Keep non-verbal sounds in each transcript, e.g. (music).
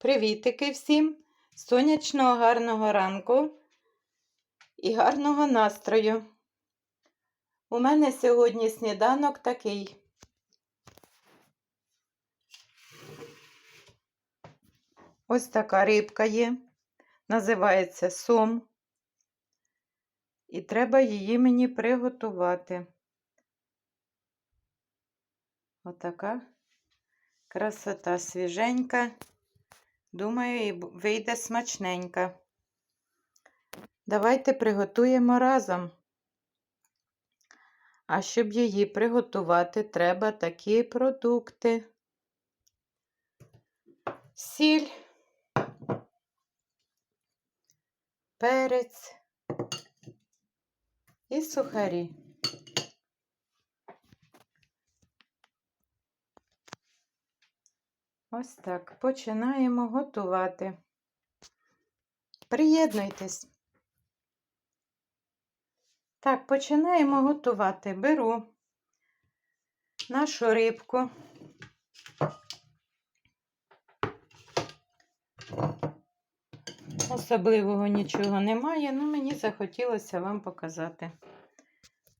Привітики всім! Сонячного гарного ранку і гарного настрою. У мене сьогодні сніданок такий. Ось така рибка є. Називається сом. І треба її мені приготувати. Отака красота свіженька. Думаю, і вийде смачненька. Давайте приготуємо разом. А щоб її приготувати, треба такі продукти. Сіль, перець і сухарі. Ось так. Починаємо готувати. Приєднуйтесь. Так, починаємо готувати. Беру нашу рибку. Особливого нічого немає, але мені захотілося вам показати.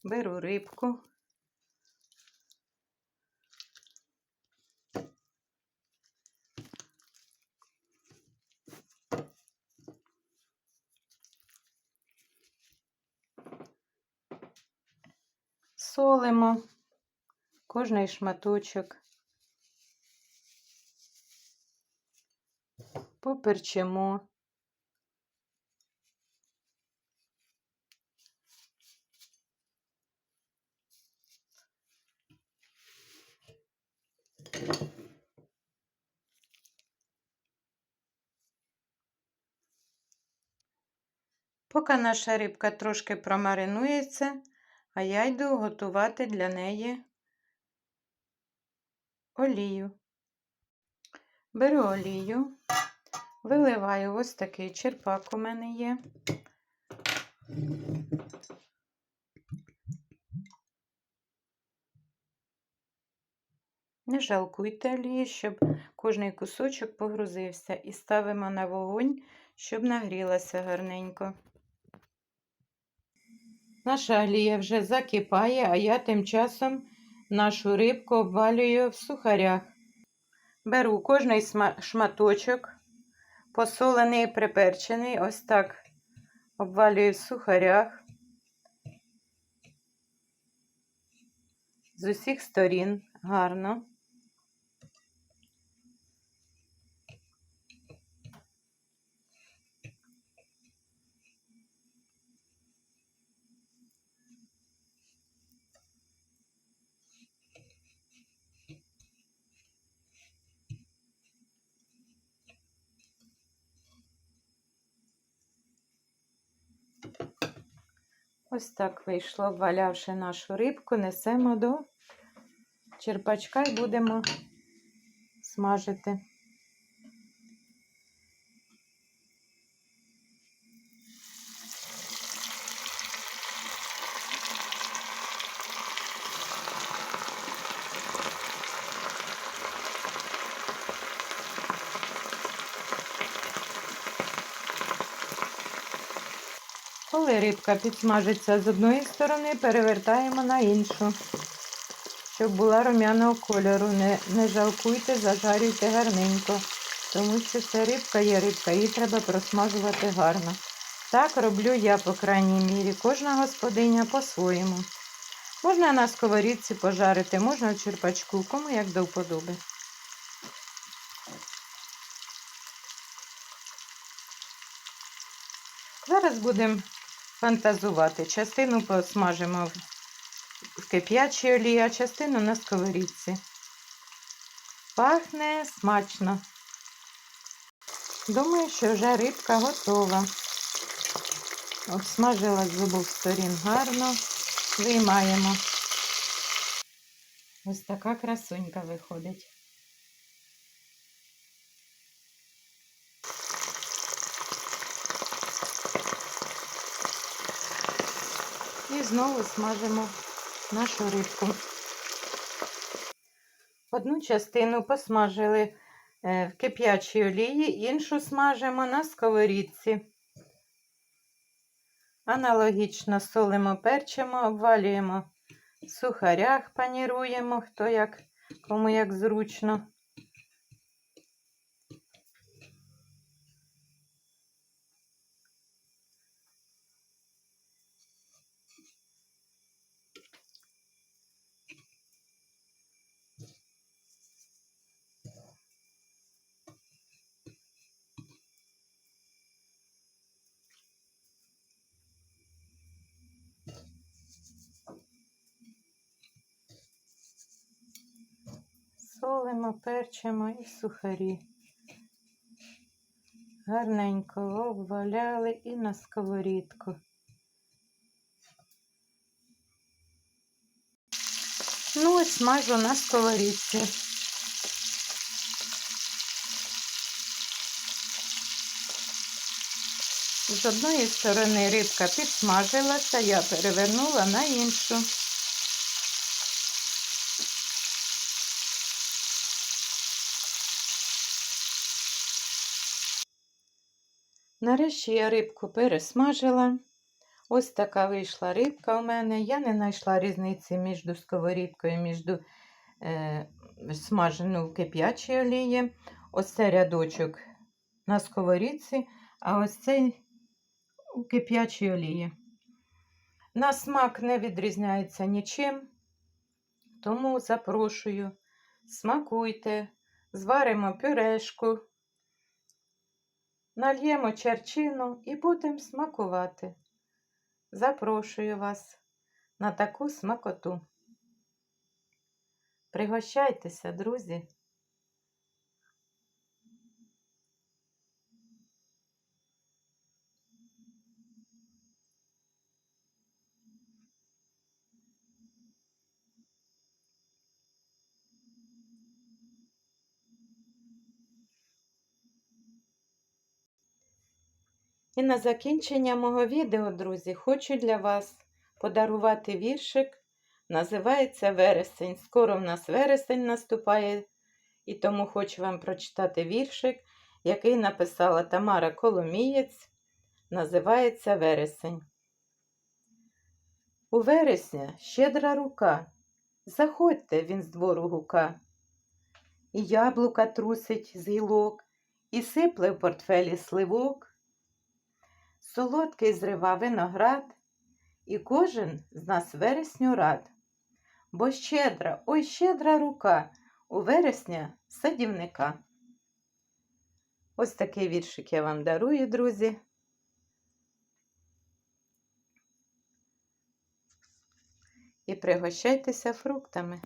Беру рибку. Солимо кожний шматочок, поперчимо. Поки наша рибка трошки промаринується, а я йду готувати для неї олію. Беру олію, виливаю ось такий черпак у мене є. Не жалкуйте олії, щоб кожний кусочок погрузився. І ставимо на вогонь, щоб нагрілася гарненько. Наша олія вже закипає, а я тим часом нашу рибку обвалюю в сухарях. Беру кожний шматочок, посолений приперчений, ось так обвалюю в сухарях з усіх сторін гарно. Ось так вийшло, обвалявши нашу рибку, несемо до черпачка і будемо смажити. Коли рибка підсмажиться з одної сторони, перевертаємо на іншу, щоб була рум'яного кольору. Не, не жалкуйте, зажарюйте гарненько, тому що це рибка є рибка, її треба просмажувати гарно. Так роблю я, по крайній мірі, кожна господиня по-своєму. Можна на сковорідці пожарити, можна в черпачку, кому як до вподоби. Зараз будемо фантазувати. Частину посмажимо в- кип'ячій олії, а частину на сковорідці. Пахне смачно. Думаю, що вже рибка готова. Обсмажилась з обох сторін гарно. Виймаємо. Ось така красунька виходить. І знову смажимо нашу рибку. Одну частину посмажили е, в кип'ячій олії, іншу смажимо на сковорідці. Аналогічно солимо, перчимо, обвалюємо в сухарях, паніруємо, хто як, кому як зручно. Солимо, перчимо і сухарі. Гарненько обваляли і на сковорідку. Ну, ось смажу на сковорідці. З одної сторони рибка підсмажилася, я перевернула на іншу. Нарешті я рибку пересмажила. Ось така вийшла рибка у мене. Я не знайшла різниці між сковорідкою, між е, смаженою в кип'ячій олії. Ось це рядочок на сковорідці, а ось цей у кип'ячій олії. На смак не відрізняється нічим, тому запрошую, смакуйте, зваримо пюрешку, нальємо черчину і будемо смакувати. Запрошую вас на таку смакоту. Пригощайтеся, друзі. І на закінчення мого відео, друзі, хочу для вас подарувати віршик. Називається Вересень. Скоро в нас вересень наступає, і тому хочу вам прочитати віршик, який написала Тамара Коломієць. Називається Вересень. У вересня щедра рука. Заходьте він з двору гука. І яблука трусить з гілок, і сипле в портфелі сливок. Солодкий зрива виноград, і кожен з нас вересню рад. Бо щедра, ой щедра рука у вересня садівника. Ось такий віршик я вам дарую, друзі. І пригощайтеся фруктами.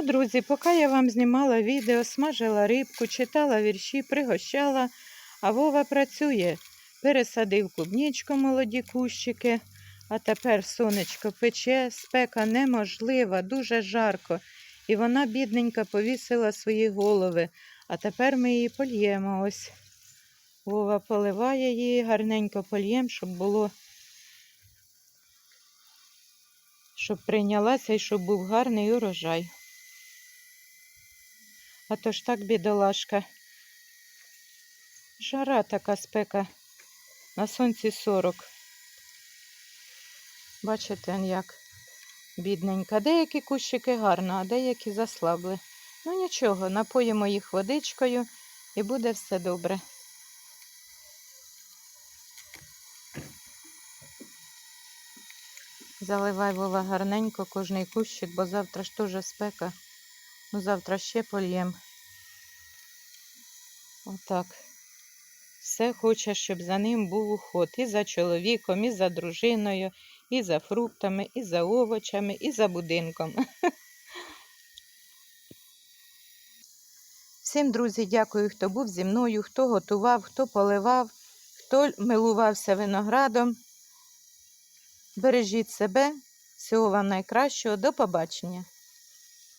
Ну, друзі, поки я вам знімала відео, смажила рибку, читала вірші, пригощала, а Вова працює. Пересадив клубнічку молоді кущики, а тепер сонечко пече, спека неможлива, дуже жарко. І вона, бідненька, повісила свої голови. А тепер ми її польємо. Ось Вова поливає її, гарненько польємо, щоб було, щоб прийнялася і щоб був гарний урожай. А то ж так, бідолашка. Жара така спека. На сонці 40. Бачите, як бідненька. Деякі кущики гарно, а деякі заслабли. Ну нічого, напоїмо їх водичкою і буде все добре. Заливай Вова гарненько кожний кущик, бо завтра ж теж спека. Ну, завтра ще польєм. Отак. Все хоче, щоб за ним був уход. І за чоловіком, і за дружиною, і за фруктами, і за овочами, і за будинком. (laughs) Всім, друзі, дякую, хто був зі мною, хто готував, хто поливав, хто милувався виноградом. Бережіть себе. Всього вам найкращого. До побачення.